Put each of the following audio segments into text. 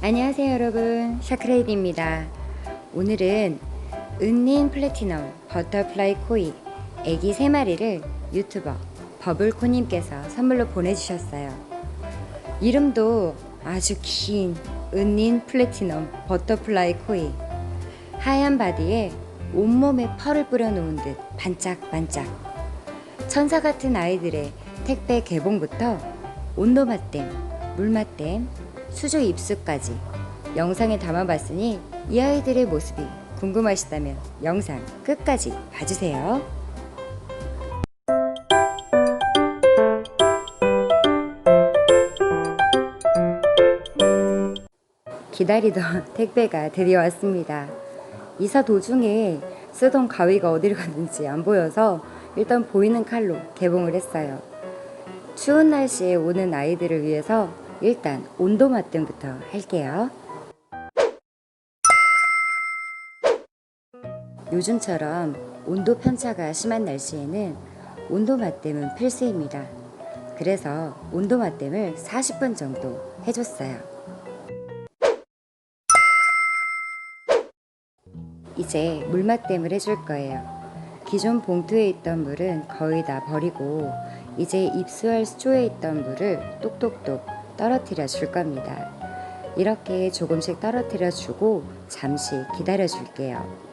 안녕하세요 여러분. 샤크레이드입니다. 오늘은 은닌 플래티넘 버터플라이 코이 애기 3마리를 유튜버 버블코님께서 선물로 보내주셨어요. 이름도 아주 긴 은닌 플래티넘 버터플라이 코이. 하얀 바디에 온몸에 펄을 뿌려놓은 듯 반짝반짝. 천사 같은 아이들의 택배 개봉부터 온도 맛댐, 물 맛댐, 수조 입수까지 영상에 담아봤으니 이 아이들의 모습이 궁금하시다면 영상 끝까지 봐주세요. 기다리던 택배가 드디어 왔습니다. 이사 도중에 쓰던 가위가 어디로 갔는지 안 보여서 일단 보이는 칼로 개봉을 했어요. 추운 날씨에 오는 아이들을 위해서 일단 온도 맞등부터 할게요. 요즘처럼 온도 편차가 심한 날씨에는 온도 맞댐은 필수입니다. 그래서 온도 맞댐을 40분 정도 해줬어요. 이제 물 맞댐을 해줄 거예요. 기존 봉투에 있던 물은 거의 다 버리고 이제 입수할 수조에 있던 물을 똑똑똑 떨어뜨려 줄 겁니다. 이렇게 조금씩 떨어뜨려 주고 잠시 기다려 줄게요.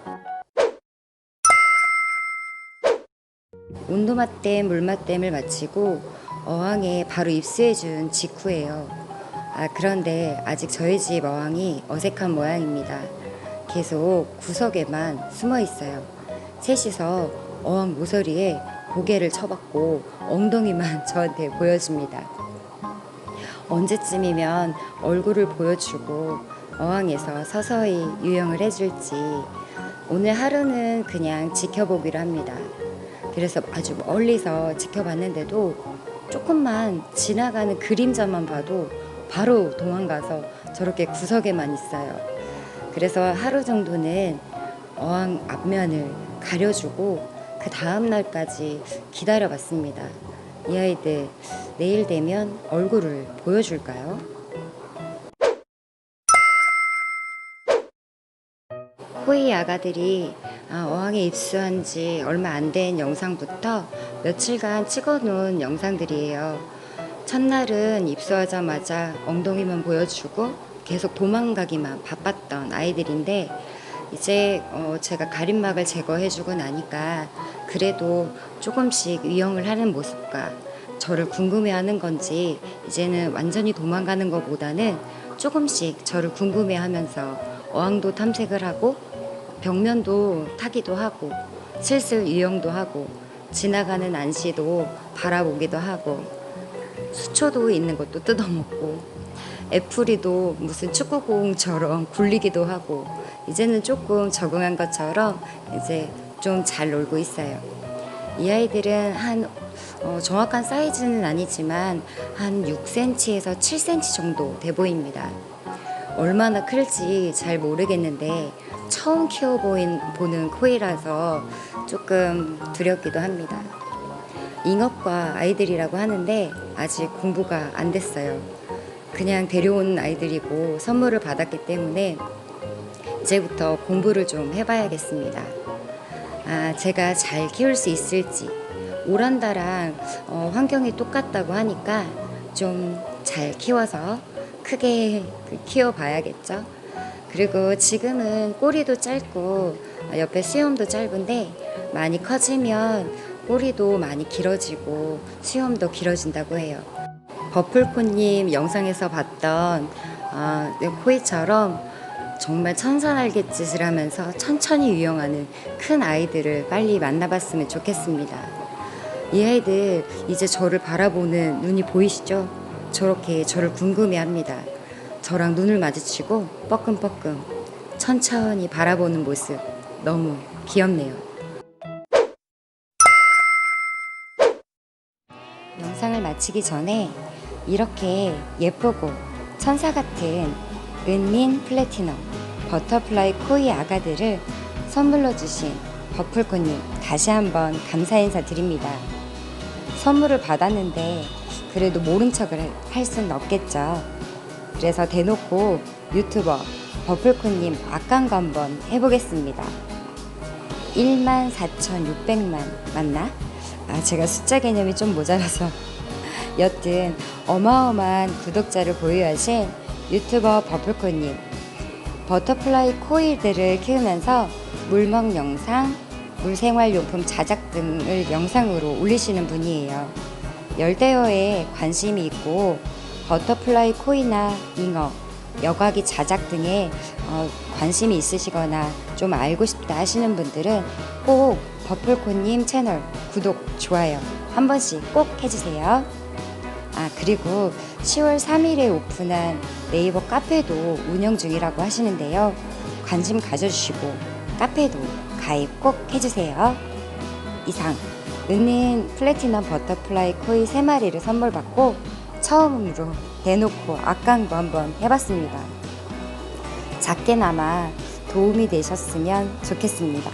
온도 맞댐, 물 맞댐을 마치고 어항에 바로 입수해 준 직후예요. 아, 그런데 아직 저희 집 어항이 어색한 모양입니다. 계속 구석에만 숨어 있어요. 셋이서 어항 모서리에 고개를 쳐박고 엉덩이만 저한테 보여줍니다. 언제쯤이면 얼굴을 보여주고 어항에서 서서히 유영을 해줄지 오늘 하루는 그냥 지켜보기로 합니다. 그래서 아주 멀리서 지켜봤는데도 조금만 지나가는 그림자만 봐도 바로 도망가서 저렇게 구석에만 있어요. 그래서 하루 정도는 어항 앞면을 가려주고 그 다음 날까지 기다려 봤습니다. 이 아이들 내일 되면 얼굴을 보여줄까요? 호이 아가들이 아, 어항에 입수한 지 얼마 안 된 영상부터 며칠간 찍어 놓은 영상들이에요. 첫날은 입수하자마자 엉덩이만 보여주고 계속 도망가기만 바빴던 아이들인데 이제 어, 제가 가림막을 제거해주고 나니까 그래도 조금씩 유영을 하는 모습과 저를 궁금해하는 건지 이제는 완전히 도망가는 것보다는 조금씩 저를 궁금해하면서 어항도 탐색을 하고 벽면도 타기도 하고 슬슬 유영도 하고 지나가는 안시도 바라보기도 하고 수초도 있는 것도 뜯어먹고 애플이도 무슨 축구공처럼 굴리기도 하고 이제는 조금 적응한 것처럼 이제 좀 잘 놀고 있어요. 이 아이들은 한 어, 정확한 사이즈는 아니지만 한 6cm에서 7cm 정도 돼 보입니다. 얼마나 클지 잘 모르겠는데 처음 키워보인 보는 코이라서 조금 두렵기도 합니다. 잉업과 아이들이라고 하는데 아직 공부가 안 됐어요. 그냥 데려온 아이들이고 선물을 받았기 때문에 이제부터 공부를 좀 해봐야겠습니다. 아, 제가 잘 키울 수 있을지 오란다랑 어, 환경이 똑같다고 하니까 좀 잘 키워서 크게 그 키워봐야겠죠. 그리고 지금은 꼬리도 짧고 옆에 수염도 짧은데 많이 커지면 꼬리도 많이 길어지고 수염도 길어진다고 해요. 버플코님 영상에서 봤던 아, 네, 코이처럼 정말 천사날갯짓을 하면서 천천히 유영하는 큰 아이들을 빨리 만나봤으면 좋겠습니다. 이 아이들 이제 저를 바라보는 눈이 보이시죠? 저렇게 저를 궁금해합니다. 저랑 눈을 마주치고 뻐끔뻐끔 천천히 바라보는 모습 너무 귀엽네요. 영상을 마치기 전에 이렇게 예쁘고 천사 같은 은민 플래티넘 버터플라이 코이 아가들을 선물로 주신 버플코님 다시 한번 감사 인사 드립니다. 선물을 받았는데 그래도 모른 척을 할 수는 없겠죠. 그래서 대놓고 유튜버 버플콘님 악강도 한번 해보겠습니다. 1만 4,600만 맞나? 아, 제가 숫자 개념이 좀 모자라서. 여튼 어마어마한 구독자를 보유하신 유튜버 버플콘님. 버터플라이 코일들을 키우면서 물먹 영상, 물생활용품 자작 등을 영상으로 올리시는 분이에요. 열대어에 관심이 있고 버터플라이 코이나 잉어, 여과기 자작 등에 어, 관심이 있으시거나 좀 알고 싶다 하시는 분들은 꼭 버플코님 채널 구독, 좋아요 한 번씩 꼭 해주세요. 아, 그리고 10월 3일에 오픈한 네이버 카페도 운영 중이라고 하시는데요. 관심 가져주시고 카페도 가입 꼭 해주세요. 이상 은는 플래티넘 버터플라이 코이 3마리를 선물 받고 처음으로 대놓고 악강도 한번 해봤습니다. 작게나마 도움이 되셨으면 좋겠습니다.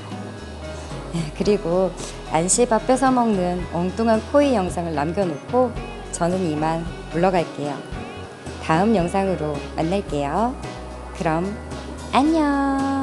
네, 그리고 안시밥 뺏어 먹는 엉뚱한 코이 영상을 남겨놓고 저는 이만 물러갈게요. 다음 영상으로 만날게요. 그럼 안녕.